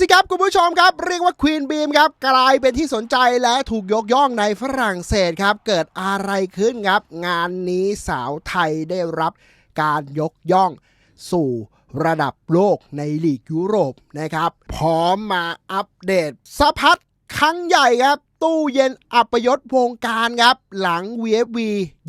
สิครับคุณผู้ชมครับ เรียกว่าควีนบีมครับกลายเป็นที่สนใจและถูกยกย่องในฝรั่งเศสครับ เกิดอะไรขึ้นครับ งานนี้สาวไทยได้รับการยกย่องสู่ระดับโลกในลีกยุโรปนะครับ พร้อมมาอัปเดตสะพัดครั้งใหญ่ครับ ตู้เย็นอัปยศวงการครับ หลัง VFV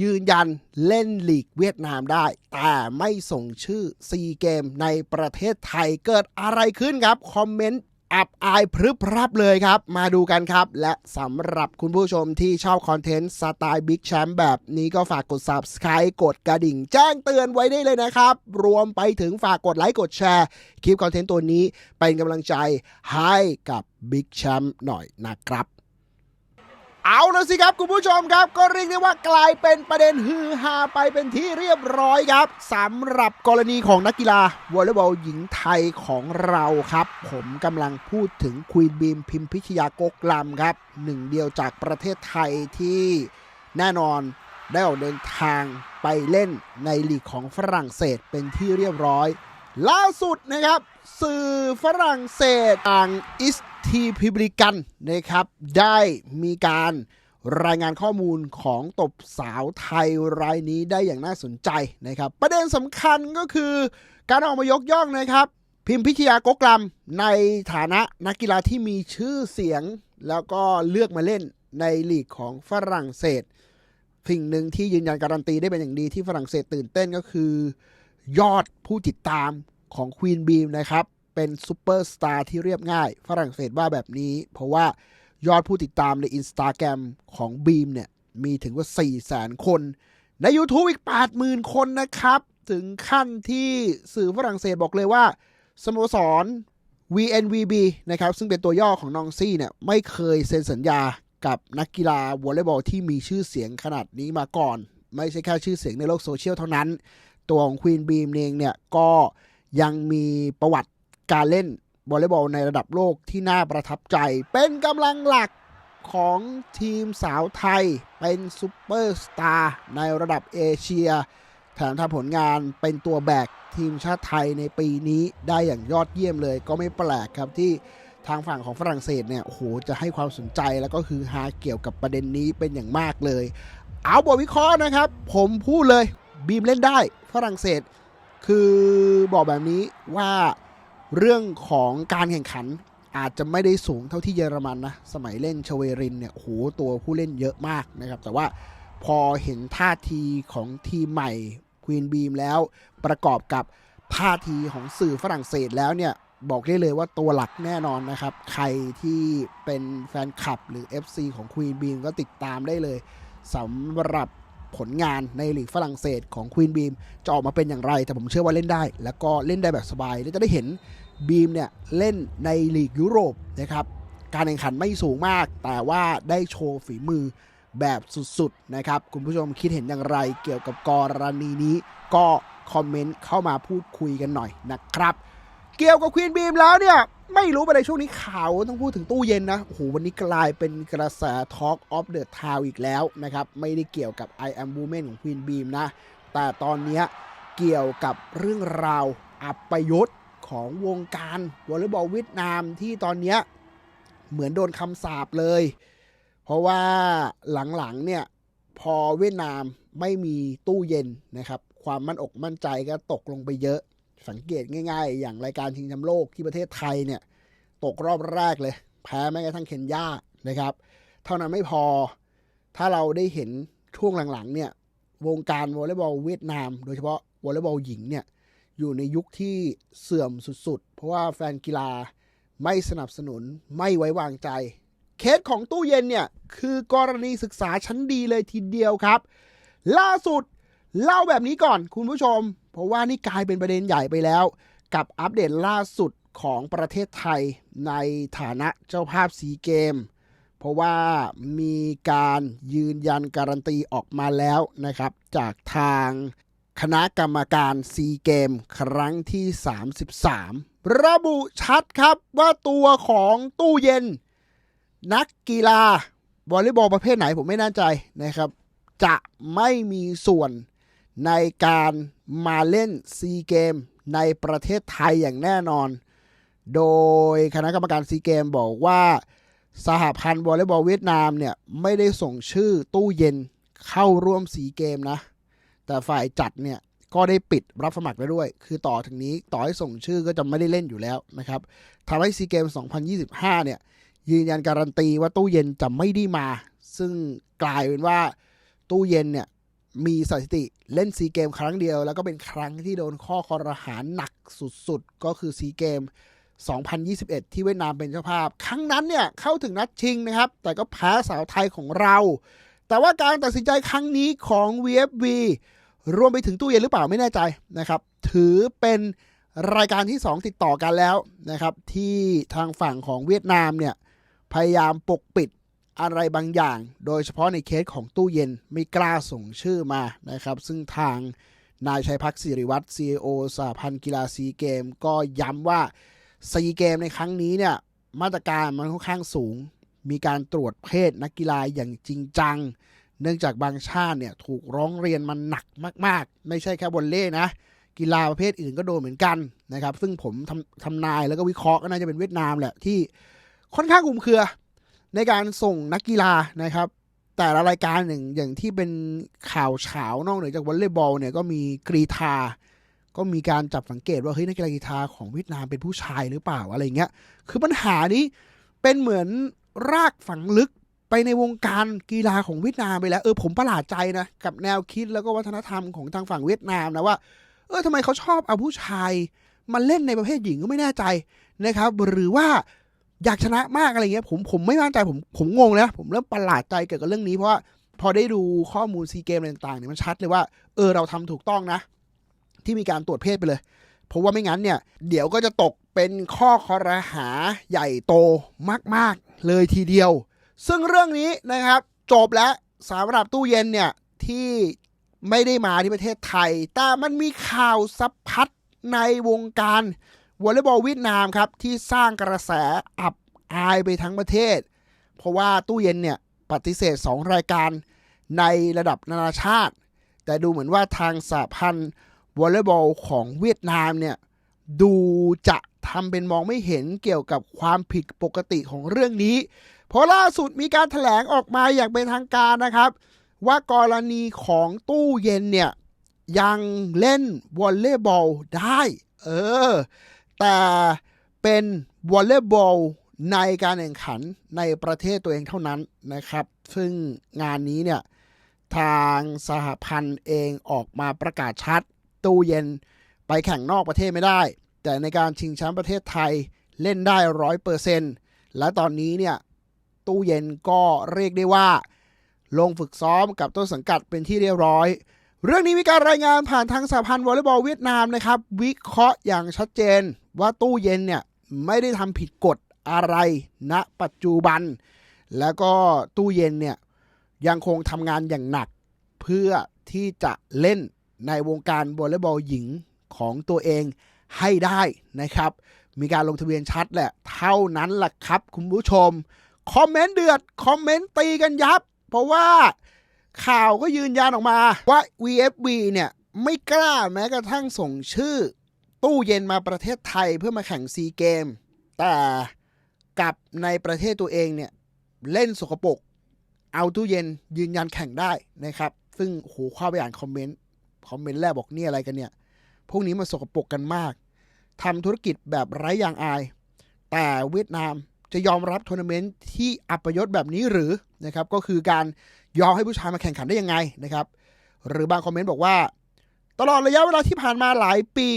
ยืนยันเล่นลีกเวียดนามได้ แต่ไม่ส่งชื่อซีเกมในประเทศไทยเกิดอะไรขึ้นครับ คอมเมนต์อับอายพรึบพรับเลยครับ มาดูกันครับ และสำหรับคุณผู้ชมที่ชอบคอนเทนต์สไตล์บิ๊กแชมป์แบบนี้ก็ฝากกด Subscribe กดกระดิ่ง แจ้งเตือนไว้ได้เลยนะครับ รวมไปถึงฝากกดไลค์กดแชร์ คลิปคอนเทนต์ตัวนี้เป็นกำลังใจให้กับบิ๊กแชมป์หน่อยนะครับ เอาละสิครับ คุณผู้ชมครับ ก็เรียกได้ว่ากลายเป็นประเด็นฮือฮาไปเป็นที่เรียบร้อยครับสำหรับกรณีของนักกีฬาวอลเลย์บอลหญิงไทยของเราครับ ผมกำลังพูดถึงควีนบีมพิมพิชยากกลำครับ หนึ่งเดียวจากประเทศไทยที่แน่นอนได้ออกเดินทางไปเล่นในลีกของฝรั่งเศสเป็นที่เรียบร้อย ล่าสุดนะครับ สื่อฝรั่งเศสทางอิส ที่พิบริกันนะครับ ได้มีการรายงานข้อมูลของตบสาวไทยรายนี้ได้อย่างน่าสนใจนะครับ ประเด็นสำคัญก็คือการออกมายกย่องนะครับ พิมพิชยากกลำในฐานะนักกีฬาที่มีชื่อเสียง แล้วก็เลือกมาเล่นในลีกของฝรั่งเศสสิ่งหนึ่งที่ยืนยันการันตีได้เป็นอย่างดีที่ฝรั่งเศสตื่นเต้นก็คือ ยอดผู้ติดตามของควีนบีมนะครับ เป็นซูเปอร์สตาร์ที่เรียบง่าย ฝรั่งเศสว่าแบบนี้ เพราะว่ายอดผู้ติดตามในอินสตาแกรมของบีมเนี่ย มีถึงว่า 4 0 0แสนคน ใน YouTube อีก 80,000 คนนะครับ ถึงขั้นที่สื่อฝรั่งเศสบอกเลยว่า สโมสร VNVB นะครับ ซึ่งเป็นตัวย่อของนองซี่เนี่ย ไม่เคยเซ็นสัญญากับนักกีฬาวอลเลย์บอลที่มีชื่อเสียงขนาดนี้มาก่อน ไม่ใช่แค่ชื่อเสียงในโลกโซเชียลเท่านั้น ตัวของควีนบีมเองเนี่ยก็ยังมีประวัติ การเล่นวอลเลย์บอลในระดับโลกที่น่าประทับใจ เป็นกำลังหลักของทีมสาวไทย เป็นซูเปอร์สตาร์ในระดับเอเชีย แถมทำผลงานเป็นตัวแบกทีมชาติไทยในปีนี้ได้อย่างยอดเยี่ยมเลย ก็ไม่แปลกครับที่ทางฝั่งของฝรั่งเศสเนี่ยโอ้โหจะให้ความสนใจแล้วก็คือฮาเกี่ยวกับประเด็นนี้เป็นอย่างมากเลย เอาบทวิเคราะห์นะครับ ผมพูดเลยบีมเล่นได้ฝรั่งเศส คือบอกแบบนี้ว่า เรื่องของการแข่งขันอาจจะไม่ได้สูงเท่าที่เยอรมันนะ สมัยเล่นชเวรินเนี่ยโหตัวผู้เล่นเยอะมากนะครับ แต่ว่าพอเห็นท่าทีของทีมใหม่ควีนบีมแล้ว ประกอบกับท่าทีของสื่อฝรั่งเศสแล้วเนี่ย บอกได้เลยว่าตัวหลักแน่นอนนะครับ ใครที่เป็นแฟนคลับหรือ FC ของควีนบีมก็ติดตามได้เลยสำหรับ ผลงานในลีกฝรั่งเศสของควีนบีมจะออกมาเป็นอย่างไร แต่ผมเชื่อว่าเล่นได้ แล้วก็เล่นได้แบบสบาย และจะได้เห็นบีมเนี่ยเล่นในลีกยุโรปนะครับ การแข่งขันไม่สูงมาก แต่ว่าได้โชว์ฝีมือแบบสุดๆนะครับ คุณผู้ชมคิดเห็นอย่างไรเกี่ยวกับกรณีนี้ ก็คอมเมนต์เข้ามาพูดคุยกันหน่อยนะครับ เกี่ยวกับควีนบีมแล้วเนี่ย ไม่รู้ไปในช่วงนี้ข่าวต้องพูดถึงตู้เย็นนะ โอ้โห วันนี้กลายเป็นกระแส Talk of the Town อีกแล้วนะครับ ไม่ได้เกี่ยวกับ I am woman ของ Queen Beam นะ แต่ตอนนี้เกี่ยวกับเรื่องราวอัปยศของวงการวอลเลย์บอลเวียดนามที่ตอนนี้เหมือนโดนคำสาปเลย เพราะว่าหลังๆเนี่ยพอเวียดนามไม่มีตู้เย็นนะครับ ความมั่นอกมั่นใจก็ตกลงไปเยอะ สังเกตง่าย ๆ อย่างรายการชิงแชมป์โลกที่ประเทศไทยเนี่ย ตกรอบแรกเลย แพ้แม้กระทั่งเคนยานะครับ เท่านั้นไม่พอ ถ้าเราได้เห็นช่วงหลังๆ เนี่ย วงการวอลเลย์บอลเวียดนาม โดยเฉพาะวอลเลย์บอลหญิงเนี่ย อยู่ในยุคที่เสื่อมสุดๆ เพราะว่าแฟนกีฬาไม่สนับสนุนไม่ไว้วางใจ เคสของตู้เย็นเนี่ย คือกรณีศึกษาชั้นดีเลยทีเดียวครับ ล่าสุดเล่าแบบนี้ก่อนคุณผู้ชม ราะว่านี่กลายเป็นประเด็นใหญ่ไปแล้ว กับอัปเดตล่าสุดของประเทศไทยในฐานะเจ้าภาพซีเกม เพราะว่ามีการยืนยันการันตีออกมาแล้วนะครับ จากทางคณะกรรมการซีเกมครั้งที่ 33 ระบุชัดครับว่าตัวของตู้เย็น นักกีฬาวอลเลย์บอลประเภทไหนผมไม่แน่ใจนะครับ จะไม่มีส่วนในการ มาเล่นซีเกมในประเทศไทยอย่างแน่นอน โดยคณะกรรมการซีเกมบอกว่าสหพันธ์วอลเลย์บอลเวียดนามเนี่ยไม่ได้ส่งชื่อตู้เย็นเข้าร่วมซีเกมนะ แต่ฝ่ายจัดเนี่ยก็ได้ปิดรับสมัครไปด้วย คือต่อถึงนี้ต่อให้ส่งชื่อก็จะไม่ได้เล่นอยู่แล้วนะครับทำให้ซีเกม 2025 เนี่ยยืนยันการันตีว่าตู้เย็นจะไม่ได้มา ซึ่งกลายเป็นว่าตู้เย็นเนี่ย มีสถิติเล่นซีเกมครั้งเดียว แล้วก็เป็นครั้งที่โดนข้อคอรหาหนักสุดๆ ก็คือซีเกม 2021 ที่เวียดนามเป็นเจ้าภาพ ครั้งนั้นเนี่ยเข้าถึงนัดชิงนะครับ แต่ก็แพ้สาวไทยของเรา แต่ว่าการตัดสินใจครั้งนี้ของ VFV รวมไปถึงตู้เย็นหรือเปล่าไม่แน่ใจนะครับ ถือเป็นรายการที่ 2 ติดต่อกันแล้วนะครับ ที่ทางฝั่งของเวียดนามเนี่ยพยายามปกปิด อะไรบางอย่าง โดยเฉพาะในเคสของตู้เย็นไม่กล้าส่งชื่อมานะครับ ซึ่งทางนายชัยพักศิริวัตร CEO สหพันธ์กีฬาซีเกม ก็ย้ำว่าซีเกมในครั้งนี้เนี่ยมาตรการมันค่อนข้างสูง มีการตรวจเพศนักกีฬาอย่างจริงจัง เนื่องจากบางชาติเนี่ยถูกร้องเรียนมันหนักมาก ๆ ไม่ใช่แค่บอลเล่นะ กีฬาประเภทอื่นก็โดนเหมือนกันนะครับ ซึ่งผมทำทำนายแล้วก็วิเคราะห์ก็น่าจะเป็นเวียดนามแหละที่ค่อนข้างคุมเครือ ในการส่งนักกีฬานะครับ แต่ละรายการหนึ่งอย่างที่เป็นข่าวเฉานอกเหนือจากวอลเลย์บอลเนี่ยก็มีกรีธาก็มีการจับสังเกตว่าเฮ้ยนักกีฬากีธาของเวียดนามเป็นผู้ชายหรือเปล่าอะไรเงี้ย คือปัญหานี้เป็นเหมือนรากฝังลึกไปในวงการกีฬาของเวียดนามไปแล้ว เออผมประหลาดใจนะ กับแนวคิดแล้วก็วัฒนธรรมของทางฝั่งเวียดนามนะว่า เออทำไมเขาชอบเอาผู้ชายมาเล่นในประเภทหญิงก็ไม่แน่ใจนะครับ หรือว่า อยากชนะมากอะไรเงี้ยผมผมไม่มั่นใจผมผมงงนะผมเริ่มประหลาดใจเกี่ยวกับเรื่องนี้เพราะว่าพอได้ดูข้อมูลซีเกมต่างๆเนี่ยมันชัดเลยว่าเออเราทำถูกต้องนะ ที่มีการตรวจเพศไปเลยเพราะว่าไม่งั้นเนี่ย เดี๋ยวก็จะตกเป็นข้อคอรหาใหญ่โตมาก ๆ เลยทีเดียว ซึ่งเรื่องนี้นะครับ จบแล้วสำหรับตู้เย็นเนี่ย ที่ไม่ได้มาที่ประเทศไทย แต่มันมีข่าวสะพัดในวงการ วอลเลย์บอลเวียดนามครับที่สร้างกระแสอับอายไปทั้งประเทศ เพราะว่าตู้เย็นเนี่ยปฏิเสธ 2 รายการในระดับนานาชาติ แต่ดูเหมือนว่าทางสหพันธ์วอลเลย์บอลของเวียดนามเนี่ยดูจะทำเป็นมองไม่เห็นเกี่ยวกับความผิดปกติของเรื่องนี้ เพราะล่าสุดมีการถแถลงออกมาอย่างเป็นทางการนะครับ ว่ากรณีของตู้เย็นเนี่ยยังเล่นวอลเลย์บอลได้ เออ แต่เป็นวอลเลย์บอลในการแข่งขันในประเทศตัวเองเท่านั้นนะครับ ซึ่งงานนี้เนี่ย ทางสหพันธ์เองออกมาประกาศชัด ตู้เย็นไปแข่งนอกประเทศไม่ได้ แต่ในการชิงแชมป์ประเทศไทยเล่นได้ร้อยเปอร์เซ็นต์และตอนนี้เนี่ย ตู้เย็นก็เรียกได้ว่า ลงฝึกซ้อมกับต้นสังกัดเป็นที่เรียบร้อย เรื่องนี้มีการรายงานผ่านทางสหพันธ์วอลเลย์บอลเวียดนามนะครับ วิเคราะห์อย่างชัดเจน ว่าตู้เย็นเนี่ยไม่ได้ทำผิดกฎอะไรณปัจจุบัน แล้วก็ตู้เย็นเนี่ยยังคงทำงานอย่างหนัก เพื่อที่จะเล่นในวงการวอลเลย์บอลหญิงของตัวเองให้ได้นะครับ มีการลงทะเบียนชัดแหละ เท่านั้นแหละครับคุณผู้ชม คอมเมนต์เดือด คอมเมนต์ตีกันยับ เพราะว่า ข่าวก็ยืนยันออกมาว่า VFB เนี่ยไม่กล้าแม้กระทั่งส่งชื่อ ตู้เย็นมาประเทศไทยเพื่อมาแข่งซีเกม แต่กลับในประเทศตัวเองเนี่ยเล่นสกปรกเอาตู้เย็นยืนยันแข่งได้นะครับ ซึ่งโหข้าไปอ่านคอมเมนต์คอมเมนต์แรกบอกนี่อะไรกันเนี่ย พวกนี้มันสกปรกกันมากทำธุรกิจแบบไร้ยางอาย แต่เวียดนาม จะยอมรับทัวร์นาเมนต์ที่อัปยศแบบนี้หรือนะครับก็คือการยอมให้ผู้ชายมาแข่งขันได้ยังไงนะครับ หรือบางคอมเมนต์บอกว่า ตลอดระยะเวลาที่ผ่านมาหลายปี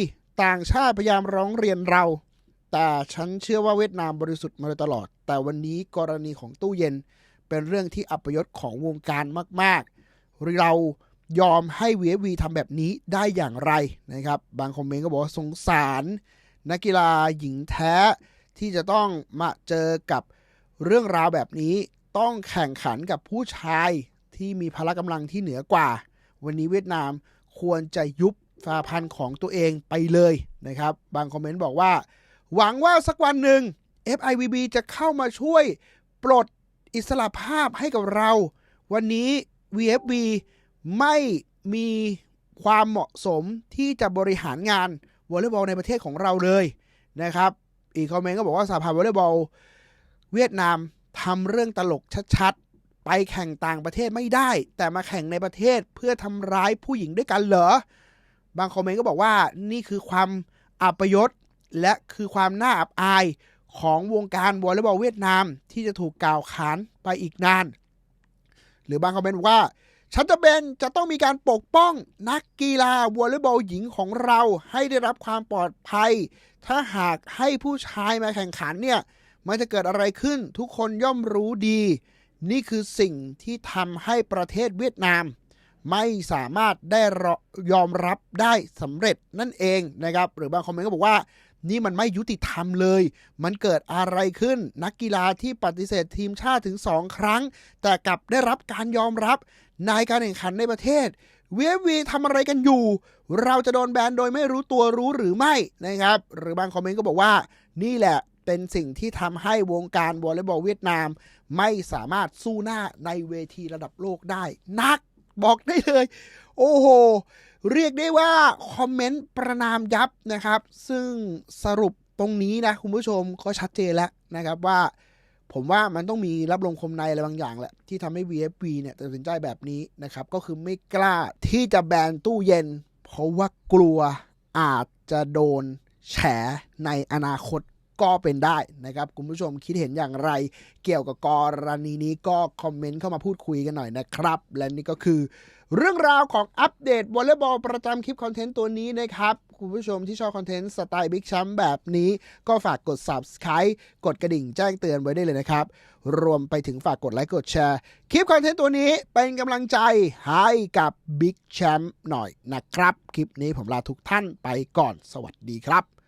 ต่างชาติพยายามร้องเรียนเรา แต่ฉันเชื่อว่าเวียดนามบริสุทธิ์มาโดยตลอด แต่วันนี้กรณีของตู้เย็นเป็นเรื่องที่อัปยศของวงการมาก ๆ เรายอมให้ VFV ทำแบบนี้ได้อย่างไรนะครับ บางคอมเมนต์ก็บอกว่าสงสาร นักกีฬาหญิงแท้ ที่จะต้องมาเจอกับเรื่องราวแบบนี้ต้องแข่งขันกับผู้ชายที่มีพละกำลังที่เหนือกว่า วันนี้เวียดนามควรจะยุบสาพันธ์ของตัวเองไปเลยนะครับ บางคอมเมนต์บอกว่า หวังว่าสักวันหนึ่ง FIVB จะเข้ามาช่วยปลดอิสระภาพให้กับเรา วันนี้ VFB ไม่มีความเหมาะสมที่จะบริหารงานวอลเลย์บอลในประเทศของเราเลยนะครับ อีกคอมเมนต์ก็บอกว่าสหพันธ์วอลเลย์บอลเวียดนามทำเรื่องตลกชัดๆ ไปแข่งต่างประเทศไม่ได้ แต่มาแข่งในประเทศเพื่อทำร้ายผู้หญิงด้วยกันเหรอ บางคอมเมนต์ก็บอกว่านี่คือความอัปยศและคือความน่าอับอายของวงการวอลเลย์บอลเวียดนามที่จะถูกกล่าวขานไปอีกนาน หรือบางคอมเมนต์บอกว่า ฉันจะเป็นจะต้องมีการปกป้องนักกีฬาวอลเลย์บอลหญิงของเราให้ได้รับความปลอดภัย ถ้าหากให้ผู้ชายมาแข่งขันเนี่ย มันจะเกิดอะไรขึ้นทุกคนย่อมรู้ดี นี่คือสิ่งที่ทำให้ประเทศเวียดนาม ไม่สามารถได้รอยอมรับได้สำเร็จนั่นเองนะครับ หรือบางคอมเมนต์ก็บอกว่า นี่มันไม่ยุติธรรมเลย มันเกิดอะไรขึ้น นักกีฬาที่ปฏิเสธทีมชาติถึง 2 ครั้ง แต่กลับได้รับการยอมรับในการแข่งขันในประเทศเววีทำอะไรกันอยู่ เราจะโดนแบนโดยไม่รู้ตัวรู้หรือไม่นะครับ หรือบางคอมเมนต์ก็บอกว่า นี่แหละเป็นสิ่งที่ทำให้วงการวอลเลย์บอลเวียดนาม ไม่สามารถสู้หน้าในเวทีระดับโลกได้ นักบอกได้เลย โอ้โห เรียกได้ว่าคอมเมนต์ประนามยับนะครับ ซึ่งสรุปตรงนี้นะคุณผู้ชมก็ชัดเจนแล้วนะครับว่า ผมว่ามันต้องมีรับลมคมในอะไรบางอย่างแหละที่ทำให้ VFV เนี่ยตัดสินใจแบบนี้นะครับ ก็คือไม่กล้าที่จะแบนตู้เย็น เพราะว่ากลัวอาจจะโดนแฉในอนาคต ก็เป็นได้นะครับ คุณผู้ชมคิดเห็นอย่างไร เกี่ยวกับกรณีนี้ก็คอมเมนต์เข้ามาพูดคุยกันหน่อยนะครับ และนี่ก็คือ เรื่องราวของอัปเดตวอลเลย์บอลประจำคลิปคอนเทนต์ตัวนี้นะครับคุณผู้ชมที่ชอบคอนเทนต์สไตล์บิ๊กแชมป์แบบนี้ ก็ฝากกด Subscribe กดกระดิ่งแจ้งเตือนไว้ได้เลยนะครับ รวมไปถึงฝากกดไลค์กดแชร์ คลิปคอนเทนต์ตัวนี้เป็นกำลังใจให้กับบิ๊กแชมป์หน่อยนะครับ คลิปนี้ผมลาทุกท่านไปก่อนสวัสดีครับ